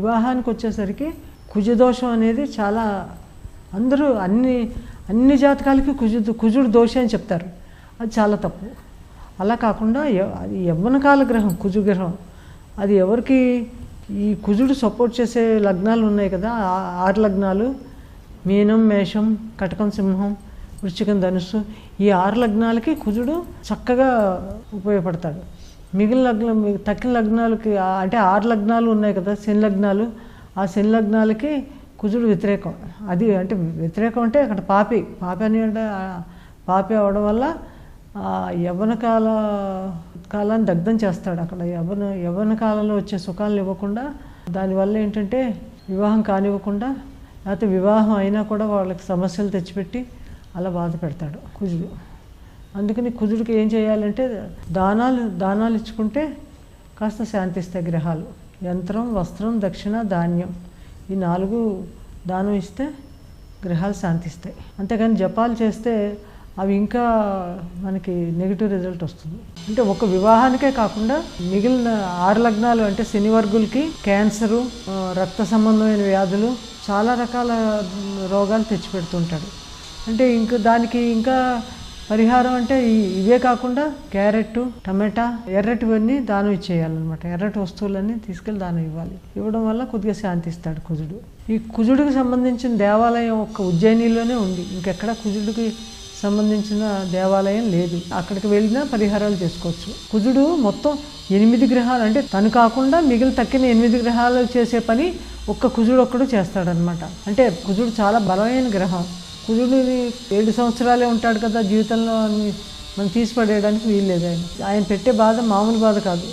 వివాహానికి వచ్చేసరికి కుజదోషం అనేది చాలా అందరూ అన్ని అన్ని జాతకాలకి కుజు కుజుడు దోషం అని చెప్తారు. అది చాలా తప్పు. అలా కాకుండా అది యవ్వనకాల గ్రహం కుజు గ్రహం. అది ఎవరికి ఈ కుజుడు సపోర్ట్ చేసే లగ్నాలు ఉన్నాయి కదా ఆ- ఆరు లగ్నాలు మీనం మేషం కటకం సింహం వృశ్చికం ధనుస్సు ఈ ఆరు లగ్నాలకి కుజుడు చక్కగా ఉపయోగపడతాడు. మిగిలిన లగ్నం తక్కిన లగ్నాలకి అంటే ఆరు లగ్నాలు ఉన్నాయి కదా శని లగ్నాలు ఆ శని లగ్నాలకి కుజుడు వ్యతిరేకం. అది అంటే వ్యతిరేకం అంటే అక్కడ పాపి పాపి అని అంటే పాపి అవడం వల్ల యవ్వన కాల కాలాన్ని దగ్ధం చేస్తాడు. అక్కడ యవ్వన యవ్వన కాలంలో వచ్చే సుఖాలను ఇవ్వకుండా దానివల్ల ఏంటంటే వివాహం కానివ్వకుండా లేకపోతే వివాహం అయినా కూడా వాళ్ళకి సమస్యలు తెచ్చిపెట్టి అలా బాధ పెడతాడు కుజుడు. అందుకని కుదురుకి ఏం చేయాలంటే దానాలు దానాలు ఇచ్చుకుంటే కాస్త శాంతిస్తాయి గ్రహాలు. యంత్రం వస్త్రం దక్షిణ ధాన్యం ఈ నాలుగు దానం ఇస్తే గ్రహాలు శాంతిస్తాయి. అంతేకాని జపాలు చేస్తే అవి ఇంకా మనకి నెగిటివ్ రిజల్ట్ వస్తుంది. అంటే ఒక వివాహానికే కాకుండా మిగిలిన ఆరు లగ్నాలు అంటే శని వర్గులకి క్యాన్సరు రక్త సంబంధమైన వ్యాధులు చాలా రకాల రోగాలు తెచ్చిపెడుతుంటాడు. అంటే ఇంకా దానికి ఇంకా పరిహారం అంటే ఇవే కాకుండా క్యారెట్ టమాటా ఎర్రటివన్నీ దానం ఇచ్చేయాలన్నమాట. ఎర్రటి వస్తువులన్నీ తీసుకెళ్ళి దానం ఇవ్వాలి. ఇవ్వడం వల్ల కొద్దిగా శాంతిస్తాడు కుజుడు. ఈ కుజుడికి సంబంధించిన దేవాలయం ఒక్క ఉజ్జయినిలోనే ఉంది. ఇంకెక్కడ కుజుడికి సంబంధించిన దేవాలయం లేదు. అక్కడికి వెళ్ళినా పరిహారాలు చేసుకోవచ్చు. కుజుడు మొత్తం ఎనిమిది గ్రహాలు అంటే తను కాకుండా మిగిలిన తక్కిన ఎనిమిది గ్రహాలు చేసే పని ఒక్క కుజుడు ఒక్కడు చేస్తాడనమాట అంటే కుజుడు చాలా బలమైన గ్రహం. కుజుడిని ఏడు సంవత్సరాలే ఉంటాడు కదా జీవితంలో అని మనం తీసి పడేయడానికి వీల్లేదు ఆయన. ఆయన పెట్టే బాధ మామూలు బాధ కాదు.